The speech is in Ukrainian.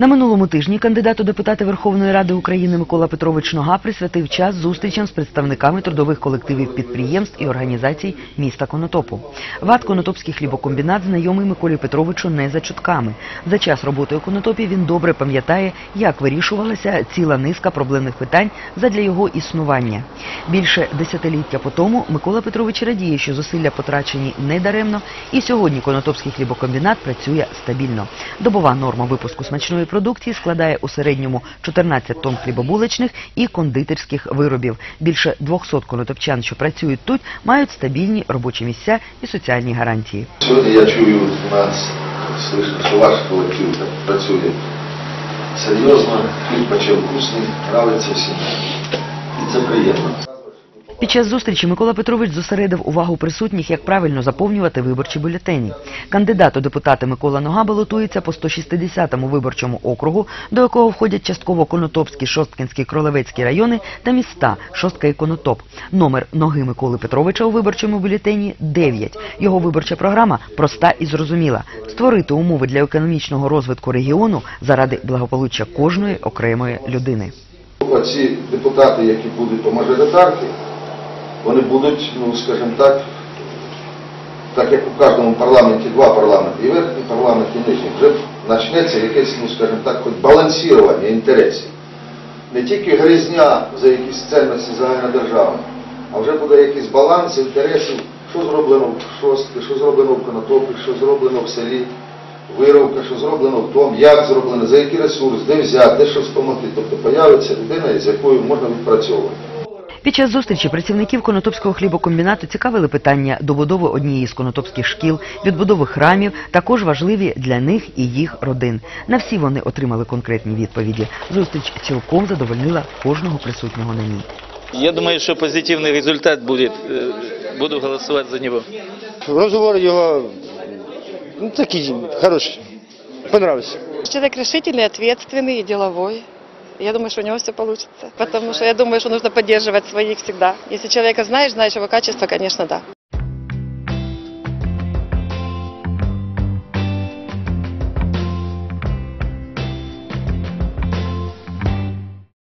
На минулому тижні кандидат у депутати Верховної Ради України Микола Петрович Нога присвятив час зустрічам з представниками трудових колективів підприємств і організацій міста Конотопу. ВАД Конотопський хлібокомбінат знайомий Миколі Петровичу не за чутками. За час роботи у Конотопі він добре пам'ятає, як вирішувалася ціла низка проблемних питань задля його існування. Більше десятиліття по тому Микола Петрович радіє, що зусилля потрачені недаремно, і сьогодні Конотопський хлібокомбінат працює стабільно. Добова норма випуску смачної продукції складає у середньому 14 тонн хлібобулочних і кондитерських виробів. Більше 200 конотопчан, що працюють тут, мають стабільні робочі місця і соціальні гарантії. Сьогодні я чую у нас, що ваш колектив працює серйозно, хліб почав вкусний, нравиться всім. І це приємно. Під час зустрічі Микола Петрович зосередив увагу присутніх, як правильно заповнювати виборчі бюлетені. Кандидат у депутати Микола Нога балотується по 160-му виборчому округу, до якого входять частково Конотопський, Шосткинський, Кролевецький райони та міста Шостка і Конотоп. Номер ноги Миколи Петровича у виборчому бюлетені 9. Його виборча програма проста і зрозуміла: створити умови для економічного розвитку регіону заради благополуччя кожної окремої людини. Оці депутати, які будуть по мажоритарці, вони будуть, ну скажімо так, так як у кожному парламенті два парламенти, і верхній парламент, і нижній, вже почнеться якесь, ну скажімо так, хоч балансування інтересів. Не тільки гризня за якісь цінності загальнодержавні, а вже буде якийсь баланс інтересів, що зроблено в Шостки, що зроблено в Конотопі, що зроблено в селі, виробка, що зроблено в тому, як зроблено, за який ресурс, де взяти, де що спомогти. Тобто появиться людина, з якою можна відпрацьовувати. Під час зустрічі працівників Конотопського хлібокомбінату цікавили питання добудови однієї з конотопських шкіл, відбудови храмів, також важливі для них і їх родин. На всі вони отримали конкретні відповіді. Зустріч цілком задовольнила кожного присутнього на ній. Я думаю, что позитивный результат будет. Э, Буду голосовать за него. Розговор його ну, такий хороший. Понравився. Человек решительный, ответственный и деловой. Я думаю, что у него все получится. Потому что я думаю, что нужно поддерживать своих всегда. Если человека знаешь, знаешь его качество, конечно, да.